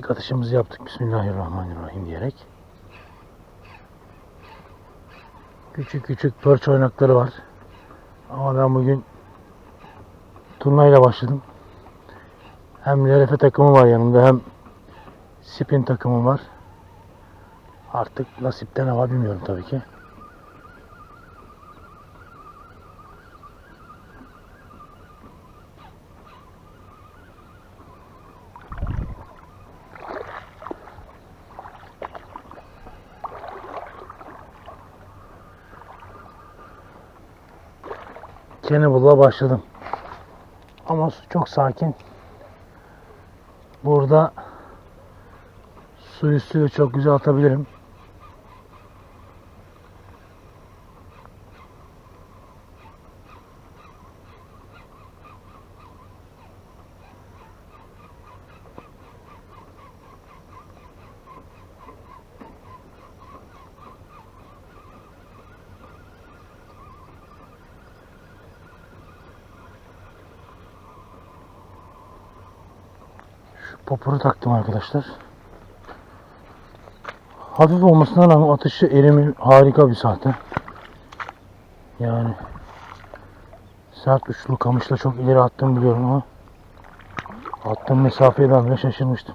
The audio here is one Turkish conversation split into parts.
İlk atışımızı yaptık Bismillahirrahmanirrahim diyerek. Küçük küçük pörç oynakları var. Ama ben bugün turnayla başladım. Hem LRF takımı var yanımda hem spin takımı var. Artık nasipte ne var bilmiyorum tabii ki. Kennebal'a başladım. Ama su çok sakin. Burada su üstü çok güzel atabilirim. Popuru taktım arkadaşlar. Hafif olmasına rağmen atışı erimi harika bir sahte. Yani sert uçlu kamışla çok ileri attım biliyorum ama attığım mesafeye ben bile şaşırmıştım.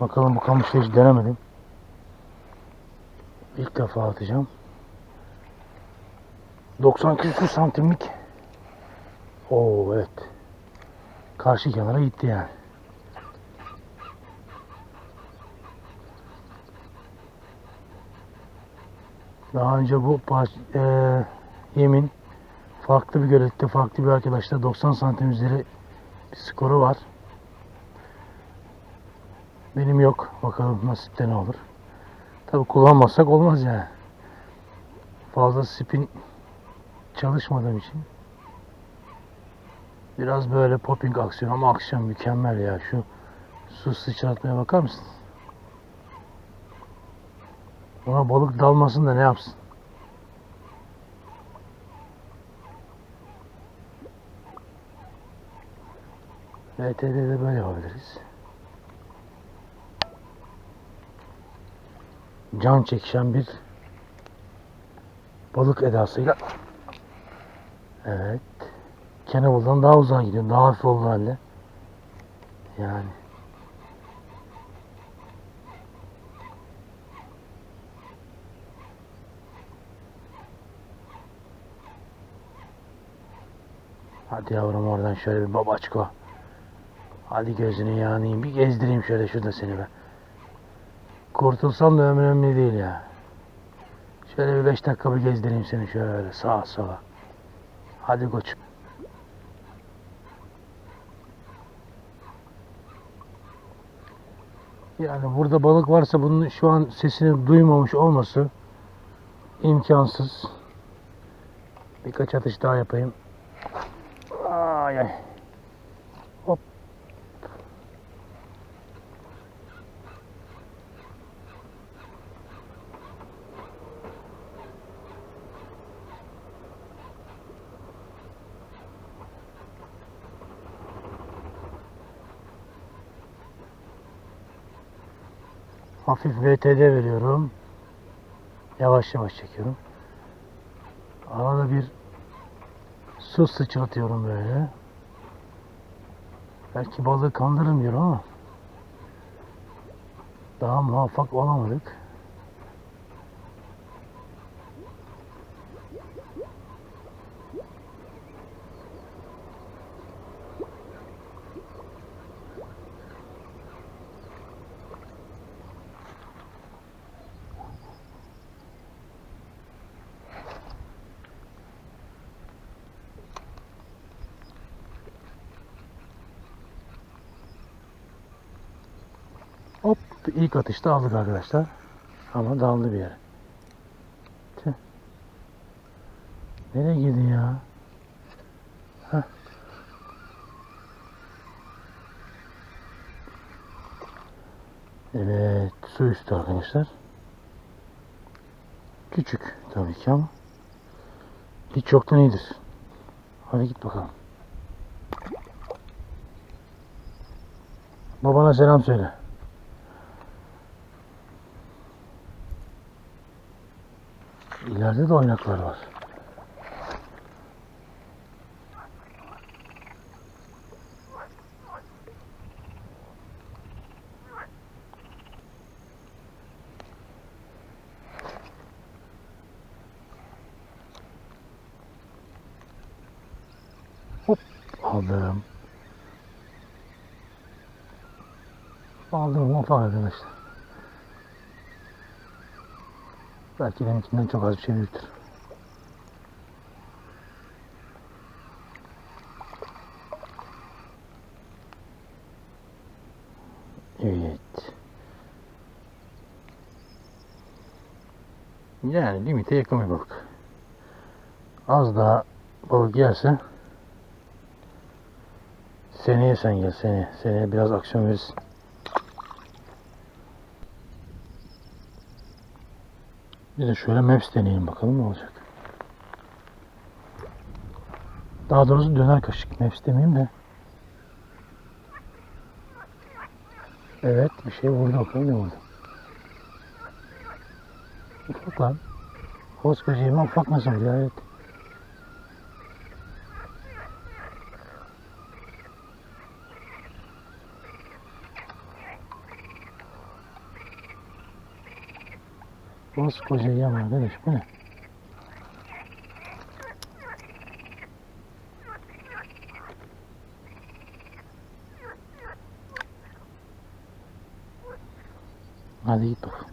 Bakalım bu kamışla hiç denemedim. İlk defa atacağım. 90 küsur santimlik. Oo evet. Karşı kenara gitti yani. Daha önce bu eee, yemin farklı bir göletте farklı bir arkadaşla 90 santim üzeri bir skoru var. Benim yok. Bakalım nasipte ne olur. Tabi kullanmazsak olmaz yani. Fazla spin çalışmadığım için. Biraz böyle popping aksiyon ama akşam mükemmel ya. Şu su sıçratmaya bakar mısın? Ona balık dalmasın da ne yapsın? VT'de de böyle yapabiliriz. Can çekişen bir balık edasıyla Evet. Kennebal'dan daha uzağa gidiyor. Daha hafif olduğu halde. Yani. Hadi yavrum oradan şöyle bir babaçko. Hadi gözünü yanayım. Bir gezdireyim şöyle şurada seni be. Kurtulsam da önemli değil ya. Şöyle bir beş dakika bir gezdireyim seni şöyle sağa sola. Hadi koçum. Yani burada balık varsa bunun şu an sesini duymamış olması imkansız. Birkaç atış daha yapayım. Ay ay. Hop. Hafif VTD veriyorum. Yavaş yavaş çekiyorum. Arada bir su sıçratıyorum böyle. Belki balığı kandırırım diyorum ama daha muvaffak olamadık. Hop ilk atışta aldık arkadaşlar. Ama daldı bir yere. Tüh. Nereye girdin ya? Heh. Evet su üstü arkadaşlar. Küçük tabii ki ama hiç yoktan iyidir. Hadi git bakalım. Babana selam söyle. İleride de oynaklar var. Hop aldım. Aldım not arkadaşlar. Belki benimkinden çok az bir şey büyüktür. Evet. Yani limite yakın bir balık. Az daha balık yerse seneye sen gel seneye. Seneye biraz aksiyon verirsin. Bir de şöyle maps deneyelim bakalım ne olacak. Daha doğrusu döner kaşık. Maps demeyeyim de. Evet bir şey vurdu bakalım ne vurdu. Ufak lan. Koskoca ufak nasıl vuruyor evet. Koskoca yem arkadaş bu ne? Hadi git bakalım.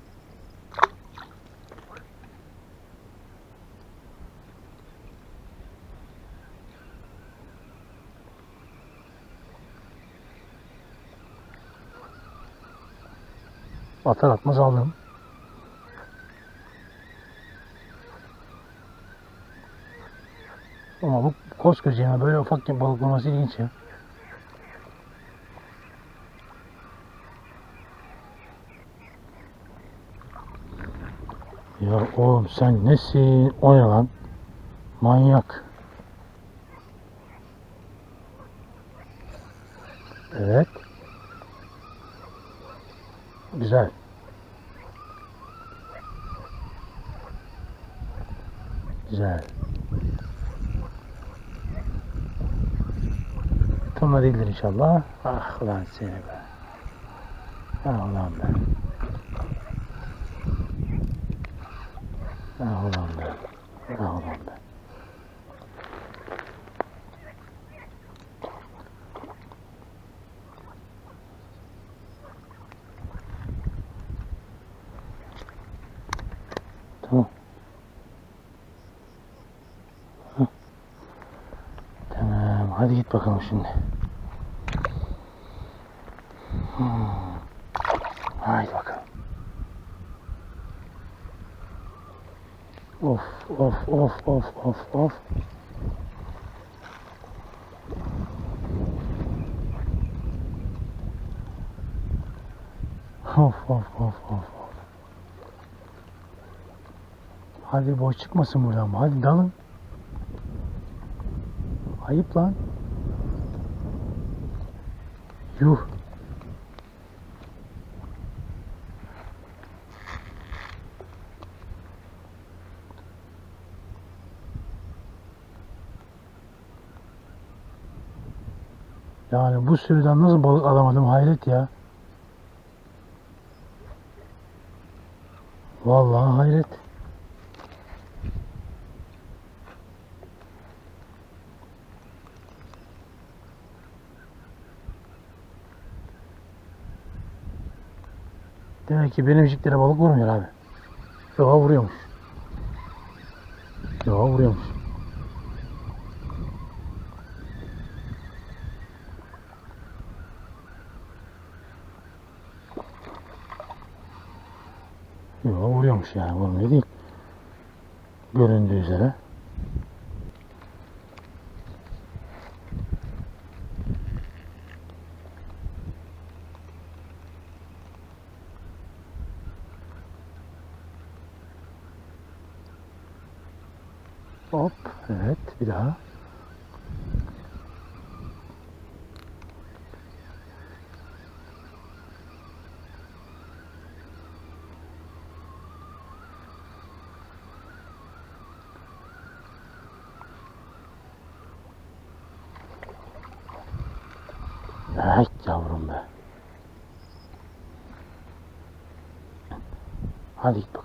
Atar atmaz aldım. Ama bu koskoca yeme böyle ufak bir balık olması ilginç ya. Ya oğlum sen nesin? O ne lan? Manyak. Evet. Güzel. Güzel. Tonla değildir inşallah. Ah lan seni be. Ah ulan be. Ah ulan be. Ah ulan be. Tamam. Hah. Tamam. Hadi git bakalım şimdi. Hmm. Haydi bakalım. Of of of of of of. Of of of of of. Hadi boş çıkmasın buradan. Hadi dalın. Ayıp lan. Yuh. Yani bu sürüden nasıl balık alamadım hayret ya. Vallahi hayret. Demek ki benim jiklere balık vurmuyor abi. Yok vuruyormuş. Yok vuruyormuş. Yok vuruyormuş yani vurmuyor değil. Göründüğü üzere. Hop. Evet bir daha. Evet yavrum be. Hadi git bakalım.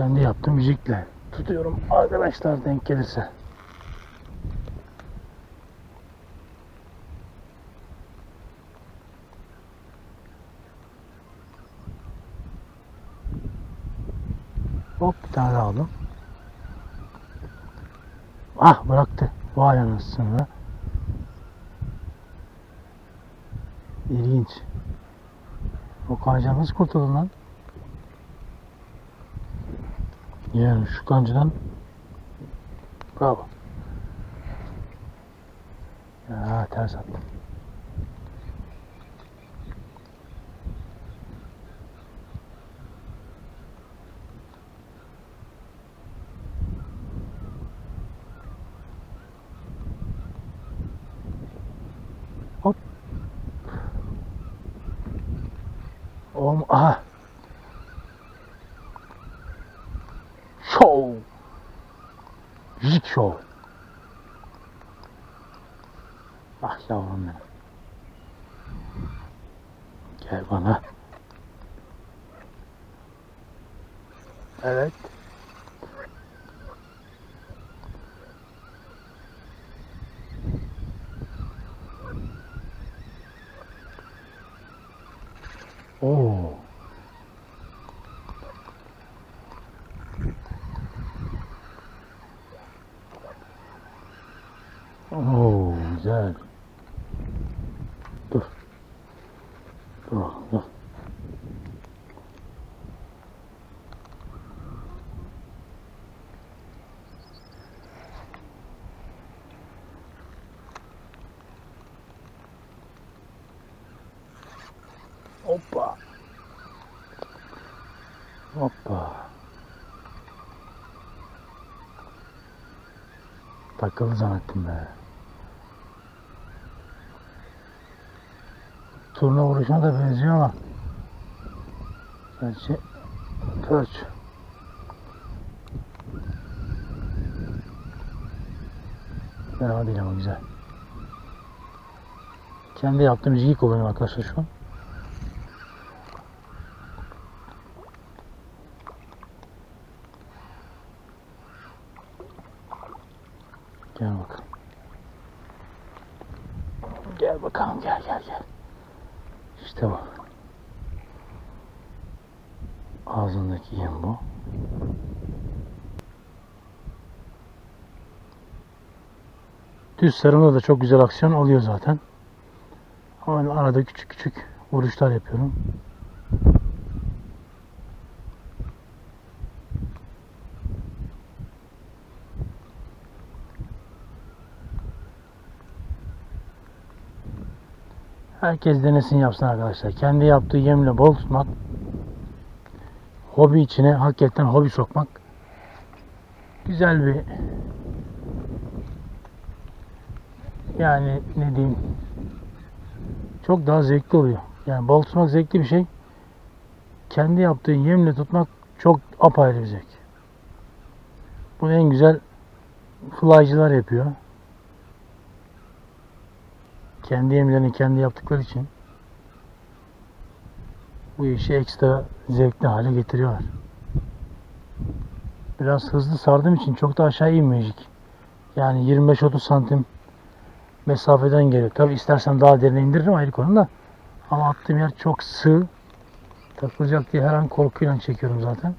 Kendi yaptığım müzikle tutuyorum arkadaşlar denk gelirse. Hop bir tane daha aldım. Ah bıraktı. Vay anasını. İlginç. O kanca nasıl kurtuldun lan? Yani şu kancadan Bravo. Ya ters attım. Hop. Oğlum aha. Show. Show. Ah yavrum. Gel bana. Evet. あおっぱ。おっぱ。バックオフじゃなて Turna vuruşuna da benziyor ama. Gerçi pörç. Fena değil ama güzel. Kendi yaptığım müziği kullanıyorum arkadaşlar şu an. Gel bakalım. Gel bakalım gel gel gel. İşte bu. Ağzındaki yem bu. Düz sarımda da çok güzel aksiyon alıyor zaten. Ama arada küçük küçük vuruşlar yapıyorum. Herkes denesin yapsın arkadaşlar. Kendi yaptığı yemle bol tutmak, hobi içine hakikaten hobi sokmak güzel bir yani ne diyeyim çok daha zevkli oluyor. Yani bol tutmak zevkli bir şey. Kendi yaptığın yemle tutmak çok apayrı bir zevk. Bunu en güzel flycılar yapıyor. Kendi yemlerini kendi yaptıkları için bu işi ekstra zevkli hale getiriyorlar. Biraz hızlı sardığım için çok da aşağı inmeyecek. Yani 25-30 santim mesafeden geliyor. Tabi istersen daha derine indiririm ayrı konu da. Ama attığım yer çok sığ. Takılacak diye her an korkuyla çekiyorum zaten.